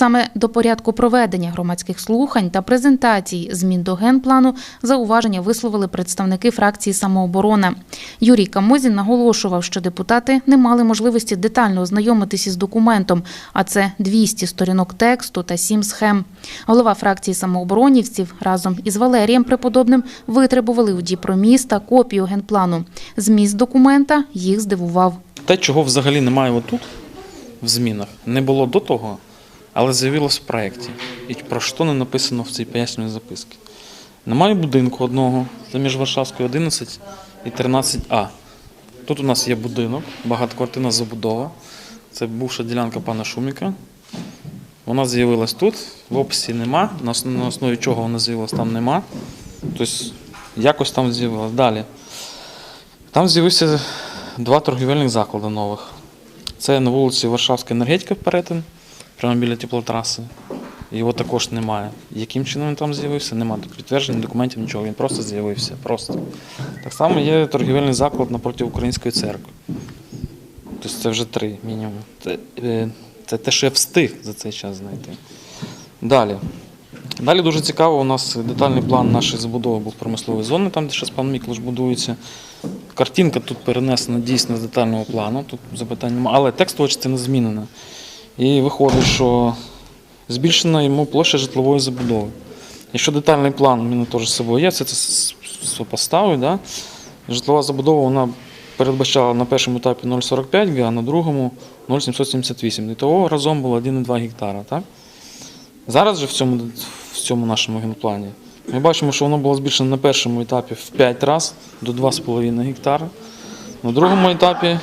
Саме до порядку проведення громадських слухань та презентацій змін до генплану зауваження висловили представники фракції самооборона. Юрій Камозін наголошував, що депутати не мали можливості детально ознайомитись із документом, а це 200 сторінок тексту та 7 схем. Голова фракції самооборонівців разом із Валерієм Преподобним витребували у Діпроміста копію генплану. Зміст документа їх здивував. Те, чого взагалі немає отут, в змінах, не було до того, але з'явилось в проєкті. І про що не написано в цій пояснювальній записці. Немає будинку одного, це між Варшавською 11 і 13А. Тут у нас є будинок, багатоквартирна забудова. Це бувша ділянка пана Шуміка. Вона з'явилась тут, в описі нема. На основі чого вона з'явилась, там нема. Тобто якось там з'явилась. Далі. Там з'явився два торгівельних заклади нових. Це на вулиці Варшавська енергетика перетин, прямо біля теплотраси. Його також немає. Яким чином він там з'явився? Немає підтверджень, документів, нічого. Він просто з'явився. Просто. Так само є торгівельний заклад напроти Української церкви. Тобто це вже три мінімум. Це, е, це те, що я встиг за цей час знайти. Далі. Далі дуже цікаво, у нас детальний план нашої забудови був промислової зони, там, де зараз пан Міклиш будується. Картинка тут перенесена дійсно з детального плану, тут запитань немає, але текстова частина змінена. І виходить, що збільшена йому площа житлової забудови. Якщо детальний план у мене теж з собою є, це, це сопоставив, да? житлова забудова вона передбачала на першому етапі 0,45 га, а на другому 0,778. І того разом було 1,2 гектара. Так? Зараз же в цьому, в цьому нашому генплані ми бачимо, що воно було збільшено на першому етапі в 5 разів до 2,5 гектара. На другому етапі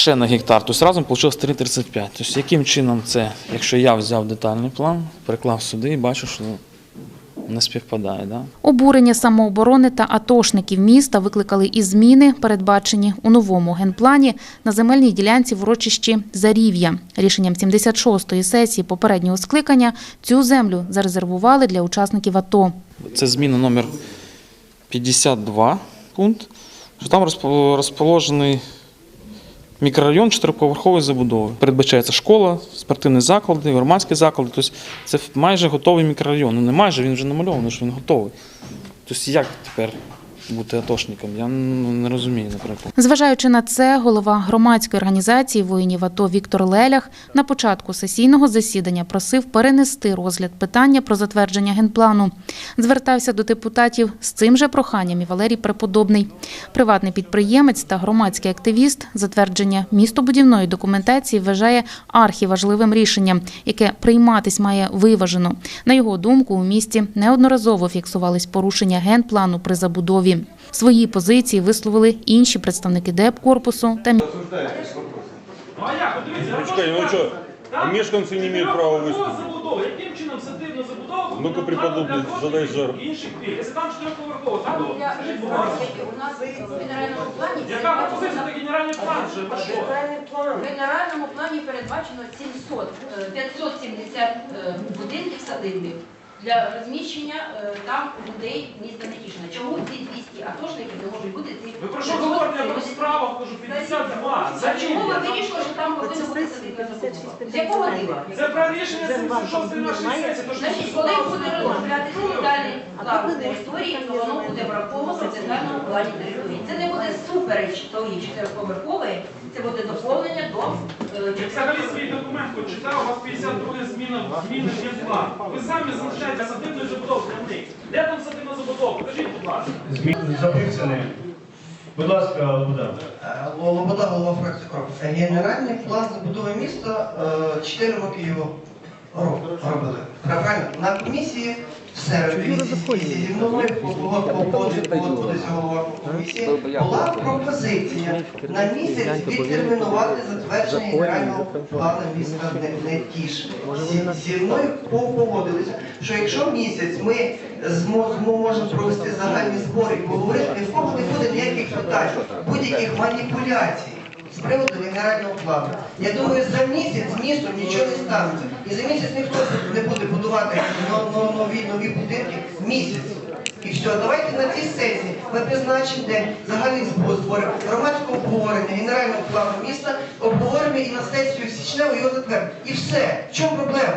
ще на гектар. Тобто разом вийшло 3,35. Тобто яким чином це, якщо я взяв детальний план, переклав сюди і бачу, що не співпадає. Да? Обурення самооборони та атошників міста викликали і зміни, передбачені у новому генплані на земельній ділянці в урочищі Зарів'я. Рішенням 76-ї сесії попереднього скликання цю землю зарезервували для учасників АТО. Це зміна номер 52 пункт, що там розположений мікрорайон чотириповерхової забудови. Передбачається школа, спортивні заклади, громадські заклади. Тобто це майже готовий мікрорайон. Ну не майже, він вже намальований, що він готовий. Тобто як тепер бути атошником? Я не розумію, наприклад. Зважаючи на це, голова громадської організації воїнів АТО Віктор Лелях на початку сесійного засідання просив перенести розгляд питання про затвердження генплану. Звертався до депутатів з цим же проханням і Валерій Преподобний. Приватний підприємець та громадський активіст затвердження містобудівної документації вважає архіважливим рішенням, яке прийматись має виважено. На його думку, у місті неодноразово фіксувались порушення генплану при забудові. Свої позиції висловили інші представники ДЕП-корпусу та Ну а Ну, а мешканці не мають права виступити? забудова. Яким чином садибна забудова? Ну-ка, преподобний, задай жар. Інших пір. Якщо там чотирьохповерхова забудова, скажіть, будь ласка. у нас в генеральному плані Яка пропозиція на генеральний план вже? Ви що? В генеральному плані передбачено 700, е, 570 е, будинків садибних для розміщення е, там людей міста Нетішина. 200 атошників не можуть бути ці? Ви про що говорите? Я про справу кажу, 52. За чому ви вирішили, що там повинна бути забудова? З якого дива? Це про рішення 76 нашої сесії. Значить, коли буде розроблятися детальний план території, то воно буде враховано в детальному плані території. Це не буде супереч тої чотириповерхової, це буде доповнення до е, Я взагалі свій документ хоч читав, у вас 52 зміна, зміни є план. Ви самі залишаєте садибну забудову для них. Де там садибна забудова? Покажіть, будь ласка. Ласка, Е, Лобода, голова фракції «Крок». Генеральний план забудови міста 4 роки його робили. Правильно? На комісії в середу зі мною погодився голова комісії. Була пропозиція на місяць відтермінувати затвердження генерального плану міста Не- Нетіш. Зі, зі мною погодилися, що якщо місяць ми можемо провести загальні збори і поговорити, ні в кого не буде ніяких питань, будь-яких маніпуляцій. З приводу генерального плану. Я думаю, за місяць містом нічого не станеться. І за місяць ніхто не буде будувати но- но- нові нові будинки. Місяць. І все, давайте на цій сесії ми призначимо день, загальний збор створимо, громадське обговорення, генерального плану міста, обговоримо і на сесію січневу його затвердимо. І все. В чому проблема?